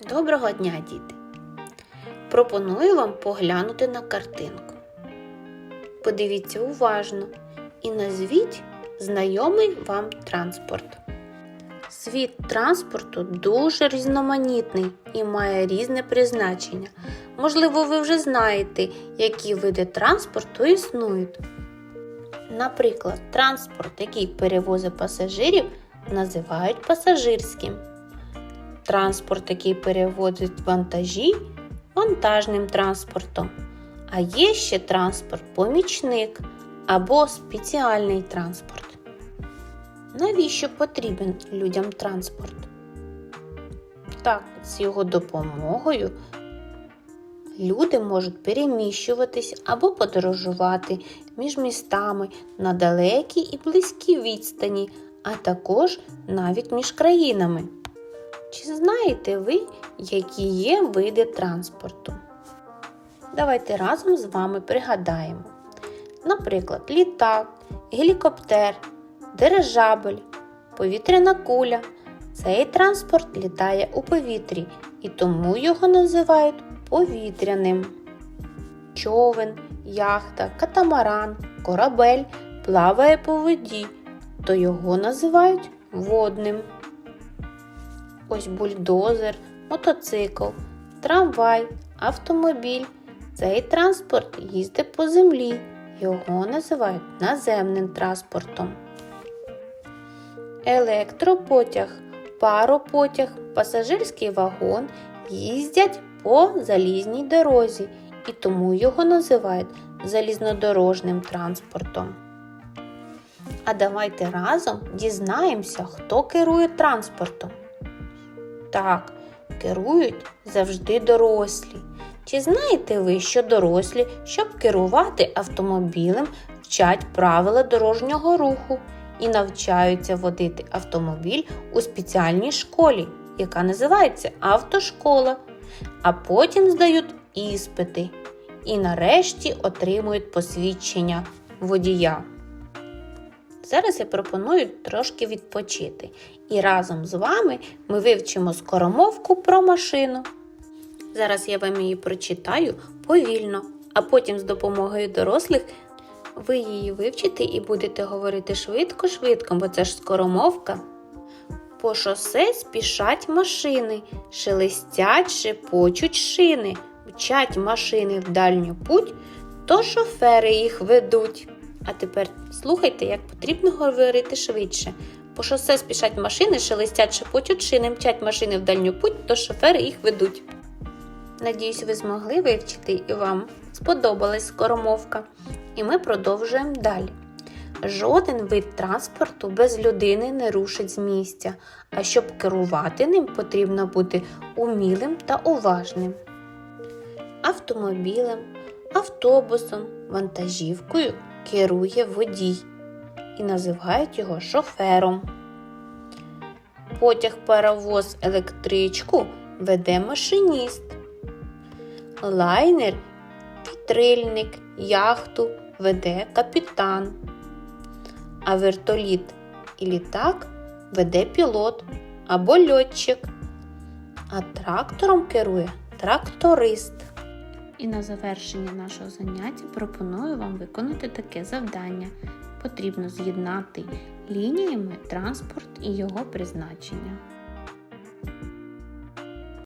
Доброго дня, діти! Пропоную вам поглянути на картинку. Подивіться уважно і назвіть знайомий вам транспорт. Світ транспорту дуже різноманітний і має різне призначення. Можливо, ви вже знаєте, які види транспорту існують. Наприклад, транспорт, який перевозить пасажирів, називають пасажирським. Транспорт, який перевозить вантажі, вантажним транспортом. А є ще транспорт помічник або спеціальний транспорт. Навіщо потрібен людям транспорт? Так, з його допомогою люди можуть переміщуватись або подорожувати між містами на далекі і близькі відстані, а також навіть між країнами. Чи знаєте ви, які є види транспорту? Давайте разом з вами пригадаємо. Наприклад, літак, гелікоптер, дирижабель, повітряна куля. Цей транспорт літає у повітрі і тому його називають повітряним. Човен, яхта, катамаран, корабель плаває по воді, то його називають водним. Ось бульдозер, мотоцикл, трамвай, автомобіль. Цей транспорт їздить по землі. Його називають наземним транспортом. Електропотяг, паропотяг, пасажирський вагон їздять по залізній дорозі і тому його називають залізнодорожним транспортом. А давайте разом дізнаємося, хто керує транспортом. Так, керують завжди дорослі. Чи знаєте ви, що дорослі, щоб керувати автомобілем, вчать правила дорожнього руху і навчаються водити автомобіль у спеціальній школі, яка називається автошкола, а потім здають іспити і нарешті отримують посвідчення водія. Зараз я пропоную трошки відпочити. І разом з вами ми вивчимо скоромовку про машину. Зараз я вам її прочитаю повільно, а потім з допомогою дорослих ви її вивчите і будете говорити швидко-швидко, бо це ж скоромовка. По шосе спішать машини, шелестять, шепочуть шини, мчать машини в дальню путь, то шофери їх ведуть. А тепер слухайте, як потрібно говорити швидше. По шосе спішать машини, шелестять, шепочуть шини, мчать машини в дальню путь, то шофери їх ведуть. Надіюсь, ви змогли вивчити і вам сподобалась скоромовка. І ми продовжуємо далі. Жоден вид транспорту без людини не рушить з місця, а щоб керувати ним, потрібно бути умілим та уважним. Автомобілем, автобусом, вантажівкою керує водій і називають його шофером. Потяг паровоз електричку веде машиніст. Лайнер, вітрильник, яхту веде капітан. А вертоліт і літак веде пілот або льотчик. А трактором керує тракторист. І на завершення нашого заняття пропоную вам виконати таке завдання. Потрібно з'єднати лініями транспорт і його призначення.